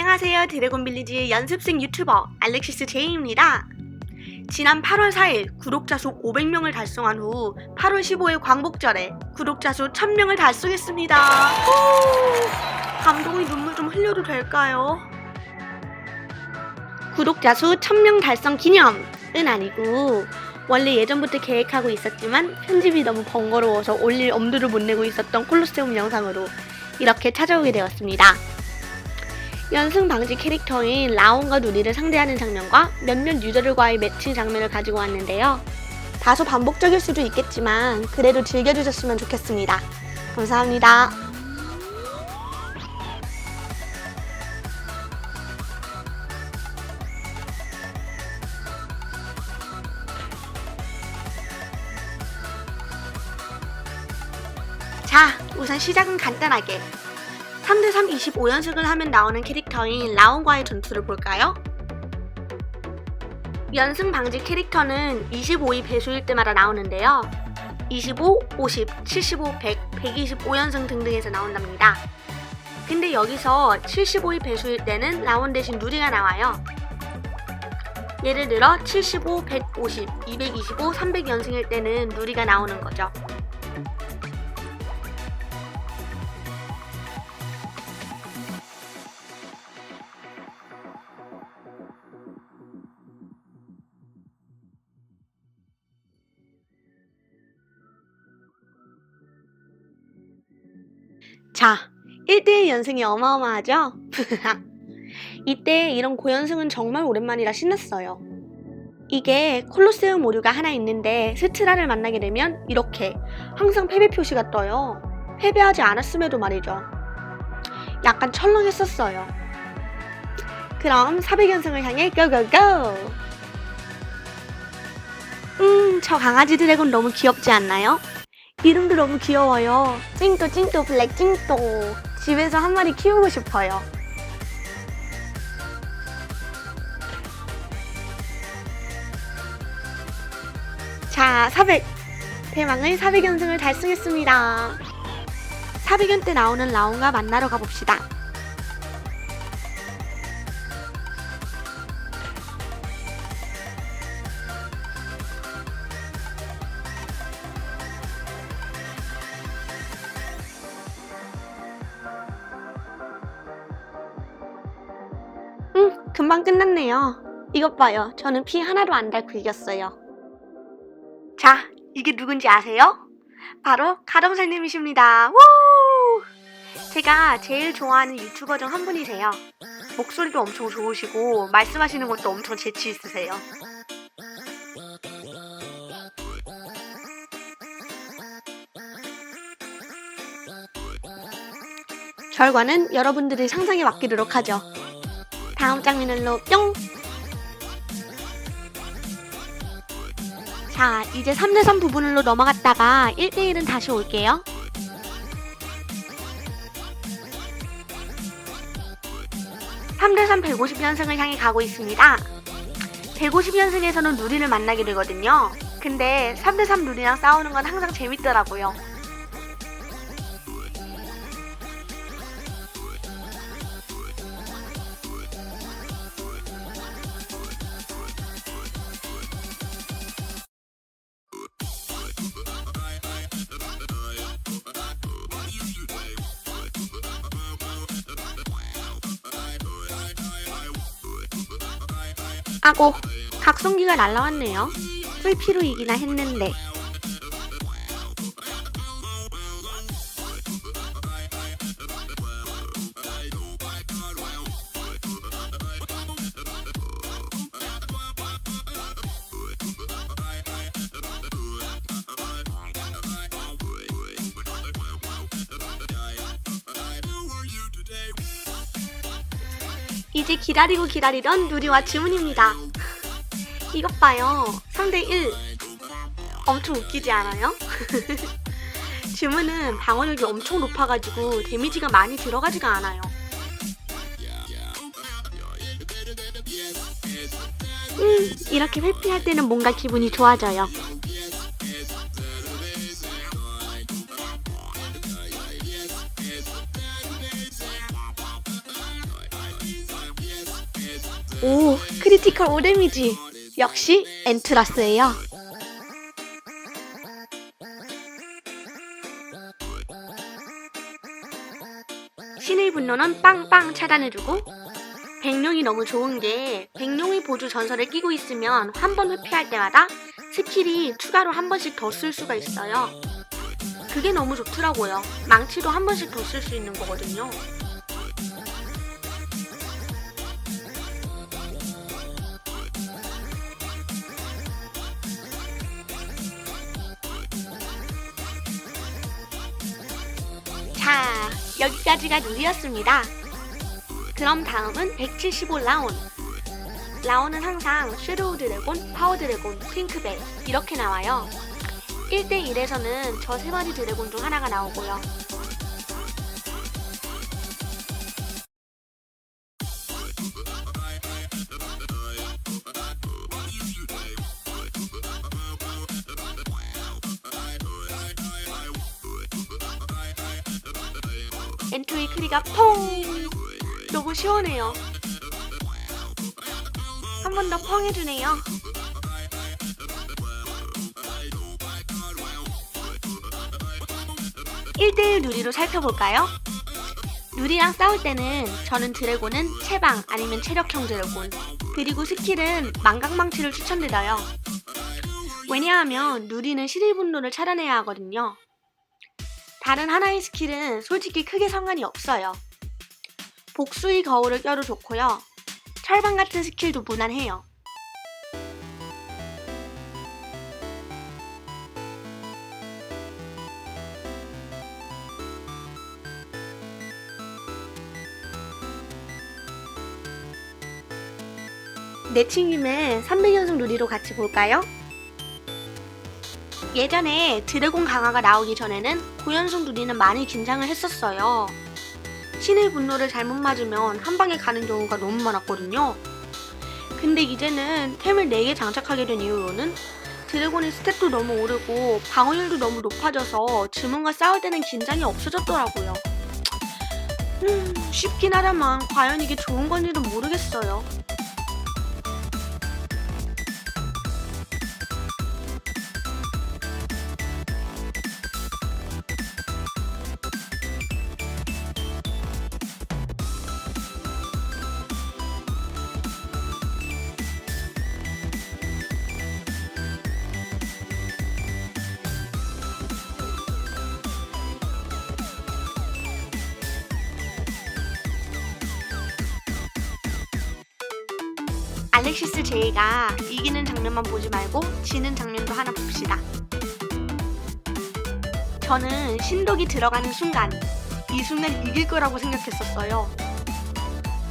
안녕하세요. 드래곤 빌리지 연습생 유튜버 알렉시스 제이입니다. 지난 8월 4일 구독자 수 500명을 달성한 후 8월 15일 광복절에 구독자 수 1000명을 달성했습니다. 후! 감동의 눈물 좀 흘려도 될까요? 구독자 수 1000명 달성 기념은 아니고 원래 예전부터 계획하고 있었지만 편집이 너무 번거로워서 올릴 엄두를 못 내고 있었던 콜로세움 영상으로 이렇게 찾아오게 되었습니다. 연승 방지 캐릭터인 라온과 누리를 상대하는 장면과 몇몇 유저들과의 매치 장면을 가지고 왔는데요. 다소 반복적일 수도 있겠지만 그래도 즐겨주셨으면 좋겠습니다. 감사합니다. 자, 우선 시작은 간단하게 3대3 25연승을 하면 나오는 캐릭터인 라온과의 전투를 볼까요? 연승 방지 캐릭터는 25위 배수일 때마다 나오는데요. 25, 50, 75, 100, 125연승 등등에서 나온답니다. 근데 여기서 75위 배수일 때는 라온 대신 누리가 나와요. 예를 들어 75, 150, 225, 300 연승일 때는 누리가 나오는 거죠. 1대1 연승이 어마어마하죠? 이때 이런 고연승은 정말 오랜만이라 신났어요. 이게 콜로세움 오류가 하나 있는데 스트라를 만나게 되면 이렇게 항상 패배 표시가 떠요. 패배하지 않았음에도 말이죠. 약간 철렁했었어요. 그럼 400연승을 향해 고고고! 음, 저 강아지 드래곤 너무 귀엽지 않나요? 이름도 너무 귀여워요. 찡또 찡또 블랙 찡또. 집에서 한 마리 키우고 싶어요. 자, 400. 대망의 400연승을 달성했습니다. 400연 때 나오는 라온과 만나러 가봅시다. 금방 끝났네요. 이것 봐요. 저는 피 하나도 안 달고 이겼어요. 자, 이게 누군지 아세요? 바로 가동살님이십니다. 우! 제가 제일 좋아하는 유튜버 중 한 분이세요. 목소리도 엄청 좋으시고 말씀하시는 것도 엄청 재치 있으세요. 결과는 여러분들이 상상에 맡기도록 하죠. 다음 장면으로 뿅! 자, 이제 3대3 부분으로 넘어갔다가 1대1은 다시 올게요. 삼대삼 150연승을 향해 가고 있습니다. 150연승에서는 누리를 만나게 되거든요. 근데 3대3 누리랑 싸우는 건 항상 재밌더라고요. 아고, 각성기가 날라왔네요. 풀피로 이기나 했는데. 이제 기다리고 기다리던 누리와 주문입니다. 이것 봐요. 3대1. 엄청 웃기지 않아요? 주문은 방어력이 엄청 높아가지고 데미지가 많이 들어가지가 않아요. 음, 이렇게 회피할 때는 뭔가 기분이 좋아져요. 오, 크리티컬 5 데미지. 역시 엔트라스예요. 신의 분노는 빵빵 차단해주고 백룡이 너무 좋은 게 백룡의 보조 전설을 끼고 있으면 한 번 회피할 때마다 스킬이 추가로 한 번씩 더 쓸 수가 있어요. 그게 너무 좋더라고요. 망치도 한 번씩 더 쓸 수 있는 거거든요. 여기까지가 룰이었습니다. 그럼 다음은 175 라온. 라온은 항상 섀도우 드래곤, 파워 드래곤, 핑크벨 이렇게 나와요. 1대1에서는 저 세 마리 드래곤 중 하나가 나오고요. 엔트리 크리가 퐁! 너무 시원해요. 한 번 더 펑 해주네요. 일대일 누리로 살펴볼까요? 누리랑 싸울 때는 저는 드래곤은 체방 아니면 체력형 드래곤 그리고 스킬은 망각망치를 추천드려요. 왜냐하면 누리는 실일 분노를 차단해야 하거든요. 다른 하나의 스킬은 솔직히 크게 상관이 없어요. 복수의 거울을 껴도 좋고요. 철방 같은 스킬도 무난해요. 내친김에 300연승 누리로 같이 볼까요? 예전에 드래곤 강화가 나오기 전에는 9연승 누리는 많이 긴장을 했었어요. 신의 분노를 잘못 맞으면 한 방에 가는 경우가 너무 많았거든요. 근데 이제는 템을 4개 장착하게 된 이후로는 드래곤의 스탯도 너무 오르고 방어율도 너무 높아져서 주문과 싸울 때는 긴장이 없어졌더라고요. 음, 쉽긴 하다만 과연 이게 좋은 건지는 모르겠어요. 알렉시스 제이가 이기는 장면만 보지 말고 지는 장면도 하나 봅시다. 저는 신독이 들어가는 순간 이 순간 이길 거라고 생각했었어요.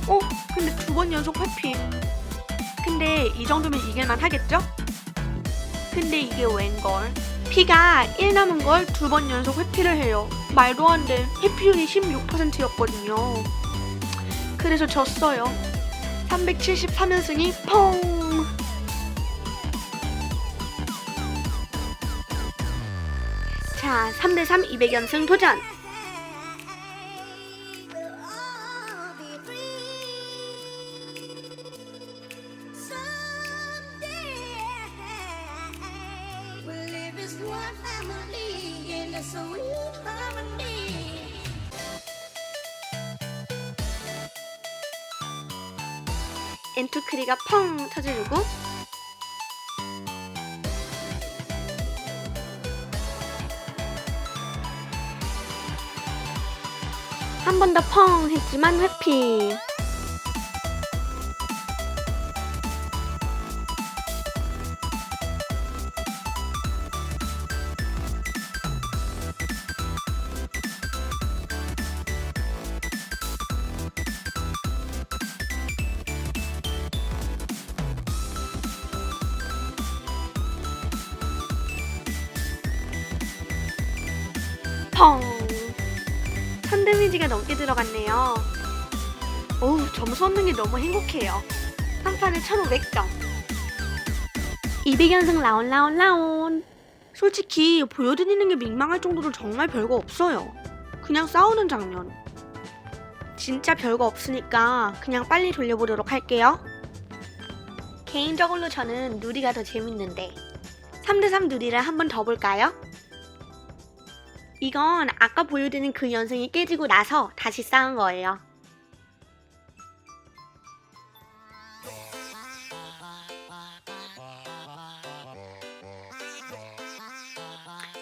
어? 근데 두 번 연속 회피. 근데 이 정도면 이길만 하겠죠? 근데 이게 웬걸? 피가 1 남은 걸 두 번 연속 회피를 해요. 말도 안 돼. 회피율이 16%였거든요. 그래서 졌어요. 373연승이 펑! 자, 3대3 200연승 도전! Sweet harmony. 엔투크리가 펑 터져주고 한 번 더 펑 했지만 회피 1000 데미지가 넘게 들어갔네요. 어우, 점수 얻는 게 너무 행복해요. 한 판에 1500점. 200연승 라온 라온 라온. 솔직히 보여드리는 게 민망할 정도로 정말 별거 없어요. 그냥 싸우는 장면. 진짜 별거 없으니까 그냥 빨리 돌려보도록 할게요. 개인적으로 저는 누리가 더 재밌는데 3대3 누리를 한 번 더 볼까요? 이건 아까 보여드린 그 연승이 깨지고 나서 다시 쌓은 거예요.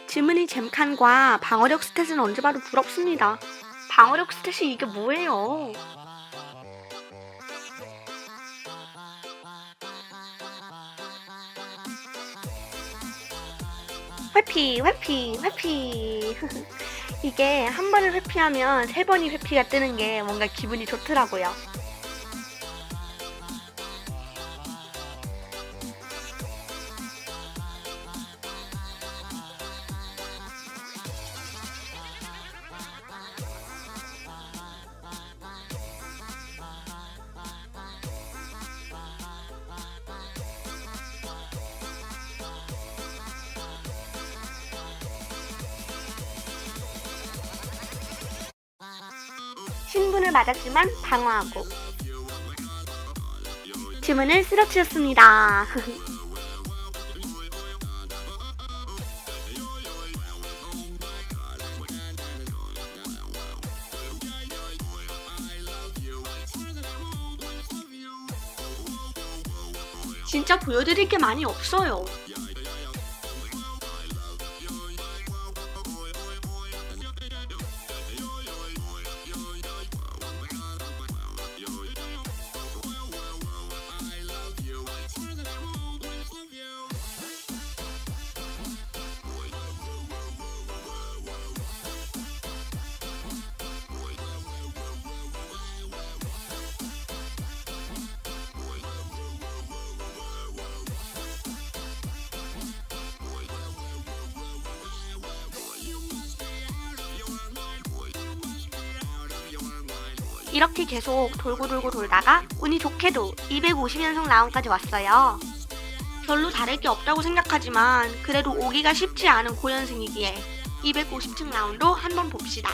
지문이 잼칸과 방어력 스탯은 언제 봐도 부럽습니다. 방어력 스탯이 이게 뭐예요? 회피, 회피, 회피. 이게 한 번을 회피하면 세 번이 회피가 뜨는 게 뭔가 기분이 좋더라고요. 신분을 맞았지만 방어하고 지문을 쓰러뜨렸습니다. 진짜 보여드릴 게 많이 없어요. 이렇게 계속 돌고 돌고 돌다가 운이 좋게도 250연속 라운드까지 왔어요. 별로 다를 게 없다고 생각하지만 그래도 오기가 쉽지 않은 고연승이기에 250층 라운드 한번 봅시다.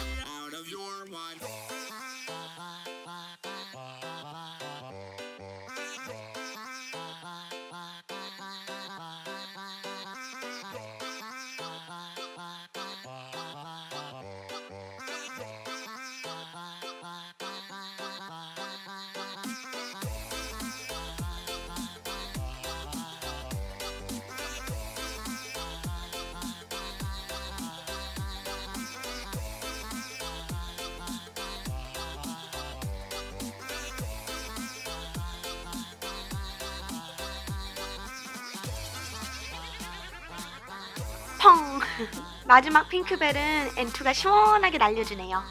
펑! 마지막 핑크벨은 엔투가 시원하게 날려주네요.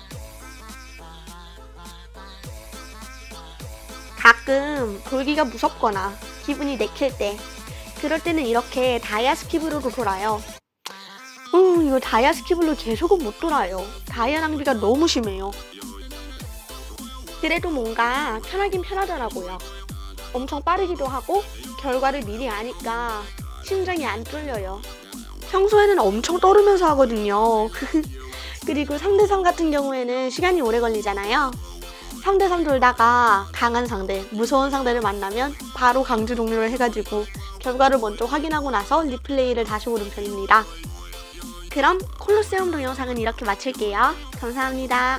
가끔 돌기가 무섭거나 기분이 내킬 때 그럴 때는 이렇게 다이아 스키블로 돌아요. 음, 이거 다이아 스키블로 계속은 못 돌아요. 다이아 낭비가 너무 심해요. 그래도 뭔가 편하긴 편하더라고요. 엄청 빠르기도 하고 결과를 미리 아니까 심장이 안 뚫려요. 평소에는 엄청 떨으면서 하거든요. 그리고 3대3 같은 경우에는 시간이 오래 걸리잖아요. 3대3 돌다가 강한 상대, 무서운 상대를 만나면 바로 강제 종료를 해가지고 결과를 먼저 확인하고 나서 리플레이를 다시 보는 편입니다. 그럼 콜로세움 동영상은 이렇게 마칠게요. 감사합니다.